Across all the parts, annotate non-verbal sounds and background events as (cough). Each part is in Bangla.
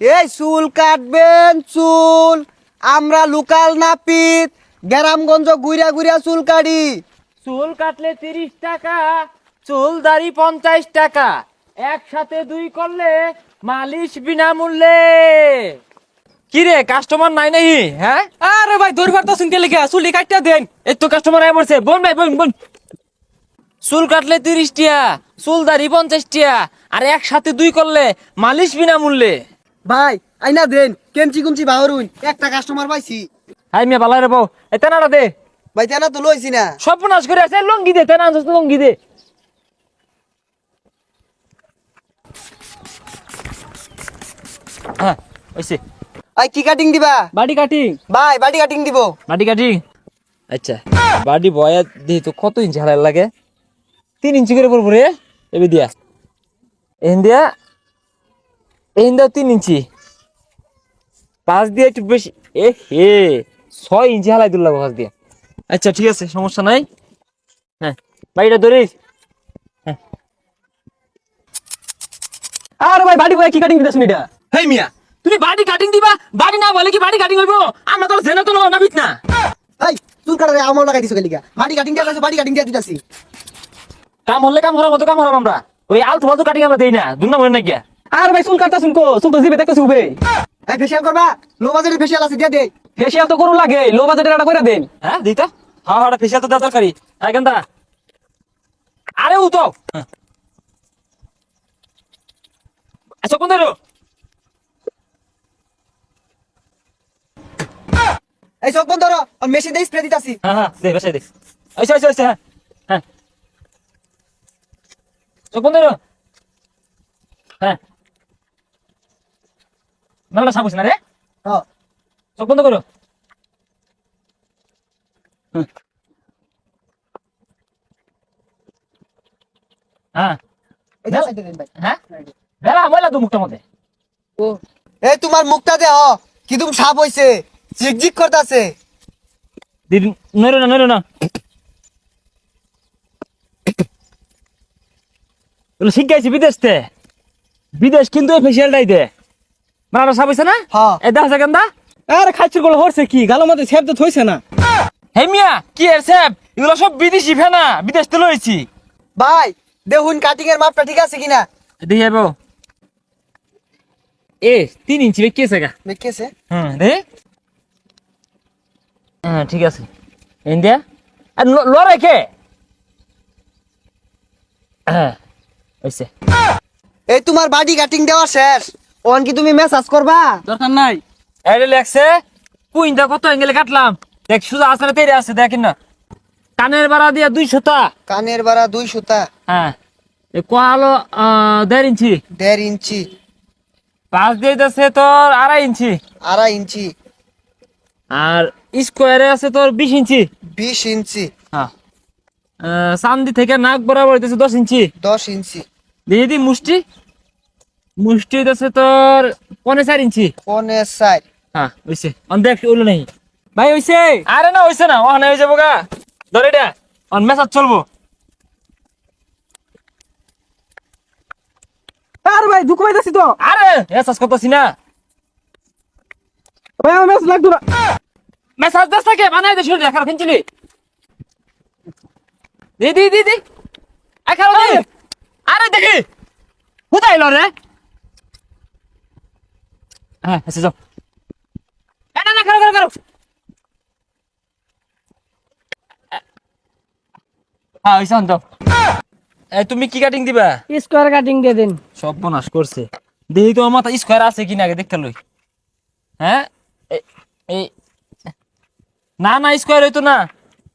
এই চুল কাটবেন চুল। আমরা লোকাল নাপিত। গ্রামগঞ্জ গুইরা গুইরা চুল কাটি। চুল কাটলে তিরিশ টাকা চুল দাড়ি পঞ্চাশ টাকা। একসাথে দুই করলে মালিশ বিনামূল্যে। কি রে কাস্টমার নাই নাই হ্যাঁ? আরে ভাই দৌড় তো শুনতে লেগে চুলি কাটটা দেন। এই তো কাস্টমার আয় পড়ছে। বোন ভাই বোন বোন। চুল কাটলে তিরিশ টিয়া চুল দাড়ি পঞ্চাশ টিয়া আর একসাথে দুই করলে মালিশ বিনামূল্যে। ভাই আইনা দেন কেমচি কুমচি বাহরুন একটা কাস্টমার পাইছি। হাই মিয়া বালা রে বউ। এই তেনাটা দে। ভাই তেনা তো লইছি না। সর্বনাশ করে আছে লঙ্গি দে তেনা আনছিস তো লঙ্গি দে। হ্যাঁ ওইসে আই কি কাটিং দিবা? বাড়ি কাটিং ভাই বাড়ি কাটিং দিব। বাড়ি কাটিং আচ্ছা বাড়ি বয়া দিই তো কত ইঞ্চি হালার লাগে? তিন ইঞ্চি করে পড়ব রে। এবার দিয়া। এখান দিয়া এখান দিয়া তিন ইঞ্চি। পাঁচ দিয়ে একটু বেশি এ হে ছয় ইঞ্চি হালাই দিল লাগবো পাঁচ দিয়ে। আচ্ছা ঠিক আছে সমস্যা নাই। হ্যাঁ বাড়িটা ধরিস। আরে ভাই বাড়ি বয় কি কাটিং দিতেছ এটা? হেই মিয়া তুমি বাড়ি কাটিং দিবা? বাড়ি না বলে কি বাড়ি কাটিং হইব? আমরা তো জেনে তো নাবিত না। ভাই চুল কাটারে আমার লাগাই দিছো গেলিকা বাড়ি কাটিং দিয়া কইছো বাড়ি কাটিং দিয়া দিতাছি। কাম হলে কাম করার মতো কাম হলাম আমরা। ওই আলতু ফালতু কাটিং আমরা দেই না দুর্না মনে না গিয়া। আরে ভাই চুল কাটতা শুনকো চুল তো জিবে দেখতেছি উবে। এই ফেশিয়াল করবা? লো বাজারে ফেশিয়াল আছে দিয়া দে। ফেসিয়াল তো করু লাগে লো বাজেটের একটা করে দেন। হ্যাঁ দিই তো হ্যাঁ হ্যাঁ ফেসিয়াল তো দেওয়া দরকারি হ্যাঁ কেন আরে উ তো আচ্ছা কোন দিলো এই সব বন্ধ করো। আর মেশিন দিয়ে স্প্রে দিতাছি। হ্যাঁ হ্যাঁ দে বসাই দে। আচ্ছা আচ্ছা আচ্ছা হ্যাঁ হ্যাঁ। চোখ বন্ধ করো। হ্যাঁ। না সাবুস না রে? হ্যাঁ চোখ বন্ধ করো। হ্যাঁ। হ্যাঁ? ময়লা তো মুখটার মধ্যে। ও। এই তোমার মুখটা দে হ। কি তুমি সাপ হইছে? জিগজিগ করতাছে। দিদি নইরো না নইরো না। শিখাইছি বিদেশ তে। বিদেশ কিন্তু ফেসিয়ালটাই না? হ্যাঁ। এ দেখা কেন্দা আরে খাইছিরগুলো হরছে কি? গালো মধ্যে ছেপ তো থইছে না। হে মিয়া কি এর স্যাপ এগুলো সব বিদেশি ফেনা বিদেশ থেকে লইছি। ভাই দেখুন কাটিং এর মাপটা ঠিক আছে কিনা? দেখি যাব এ তিন ইঞ্চি বে গা। হ্যাঁ ঠিক আছে। ইন্ডিয়া আর লড়াই কে? হ্যাঁ এই তোমার বাডি কাটিং দেওয়া শেষ। ওন কি তুমি মেসাজ করবা? দরকার নাই। লেখছে কত কাটলাম? দেখ সুজা আসলে তেরে আছে দেখেন না। কানের বাড়া দিয়া দুইশো টা কানের বাড়া দুই সুতা। হ্যাঁ। এ কোয়ালো দেড় ইঞ্চি? দেড় ইঞ্চি। পাঁচ দিয়ে আছে তোর আড়াই ইঞ্চি। আড়াই ইঞ্চি। আর স্কোয়ারে আছে তোর বিশ ইঞ্চি। বিশ ইঞ্চি। হ্যাঁ। চান্দি থেকে নাক বরাবর দশ ইঞ্চি। দশ ইঞ্চি। দিয়ে দি মুষ্টি। মুষ্টি হইতেছে তোর পনে চার ইঞ্চি। পনে সাইড হ্যাঁ হইছে। অন দেখ ওলো নেই। ভাই হইছে? আরে না হইছে না। ওখানে হয়ে যাব গা। ধরে এটা। অন মেসাজ চলবো। আরে ভাই দুঃখ পাইতাছি তো। আরে মেসাজ করতেছি না। ভাই আমার মেস লাগতো না। মেসাজ দাস থাকে বানাই দে শুনে দেখার ফিনছিলি দি দি দি দি। এখানে আরে। দেখি। কোথায় রে? হ্যাঁ এসে যাও। না না খারো খারো খারো হ্যাঁ ওইসন তো এই তুমি কি কাটিং দিবা? স্কোয়ার কাটিং দিয়ে দেন। সব বনাশ করছে। দেখি তো আমার মাথা স্কোয়ার আছে কিনা আগে দেখতে লই। হ্যাঁ? এই না না স্কোয়ার হইতো না।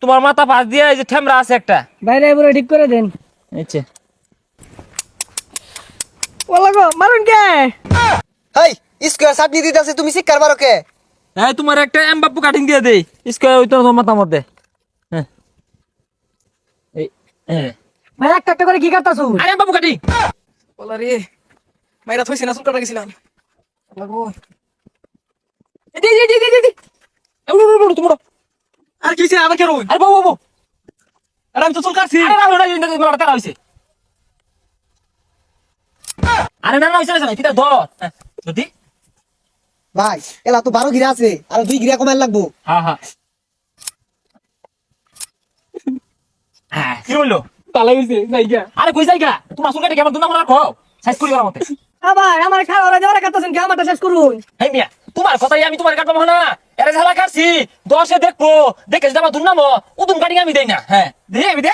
তোমার মাথা পাশ দিয়ে এই যে ঠেমরা আছে একটা। বাইরে পুরো ঠিক করে দেন। আচ্ছা ওলা গো মারুন কে? হেই! স্কোয়ার চাটনি দিতেছে তুমি শিক্ষার বারো কে এই তোমার একটা এমবাপ্পু কাটিং দিয়ে দেই। স্কোয়ার হইতো না তোমার মাথার মধ্যে হ্যাঁ হ্যাঁ ভাই একটা একটা করে কি কাটতাছু? আরে এমবাপ্পু কাটিং। ওলা রে মাইরা থইছে না চুল কাটা গেছিলাম দি দি দি দি দি দি। এ, উড়ো, উড়ো, উড়ো, তুমি উড়ো। আর কি আবার কেন আরে বাবু বাবু আরে আমি তো চুল কাটছি আরে না ওটা ইন্দা তোমার তারা হইছে। আরে না না হইছে না ফিতা ধর। হ্যাঁ, যদি ভাই এলা তো বারো গিরা আছে আর দুই গিরা কমার লাগবো। হ্যাঁ হ্যাঁ হ্যাঁ কি বলল হয়েছে জায়গা। আরে কই জায়গা? তোমার চুল কাটে কেমন? দুনা মনে রাখো সাইজ করি আমার মতে। আবার আমার খাওয়া যাওয়ার কাটতেছেন কি আমারটা শেষ করুন। হেই মিয়া তোমার কথাই আমি তোমার কাটবো না। এরা ঝালা কাটছি দশে দেখব দেখে যদি আমার দুর্নাম উদুম কাটিং আমি দেই না। হ্যাঁ দে আমি দে।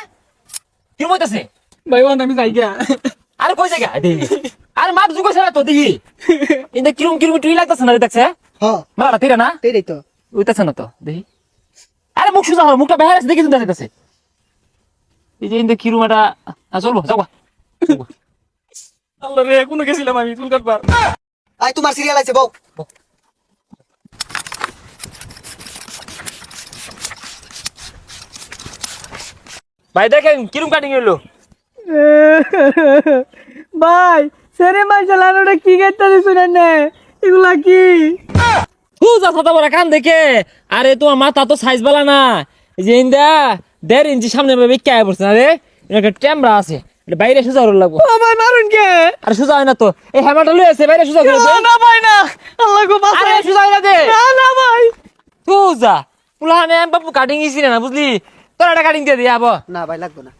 কি বলতেছে? ভাই ওখানে আমি জায়গা। আরে কই জায়গা? দে আরে মাপ যুগ আছে না তো দেখি। কিন্তু কিরম কিরম টুই লাগতেছে না রে দেখছে? হ্যাঁ মারা তীরে না? এটাই তো। উইতেছে না তো দেখি। আরে মুখ সুজা হয় মুখটা বেহার দেখি চিন্তা যেতেছে এই যে ইন্দে কিরম এটা আ, চলবো যাও আল্লাহ রে কোনো গেছিলাম আমি চুল কাটবার আই তোমার সিরিয়াল আছে বউ। ভাই দেখেন কিরম কাটিং হইল? (laughs) ভাই সেরে মাই চালানোটা কি গেতে শুনেন না? এগুলা কি? হুজা ছাতা বড় কান দেখে। আরে তোমার মাথা তো সাইজ বালা না। এই যে ইন্দা দেড় ইঞ্চি সামনে বেঁকে আয় পড়ছে না রে? একটা ট্যামরা আছে। বাইরে সোজা হলো লাগবো। ভাই মারুন কে? আরে সোজা হয় না তো। এই হ্যামারটা লয়ে আছে বাইরে সোজা করে না ভাই না। আল্লাহ গো আরে সোজা হয় না দে। না না ভাই। সুজা পুলানে বাবু কাটিং ইছি না বুঝলি? তোর একটা কাটিং দিয়ে দিয়ে আবো। না ভাই লাগবো না।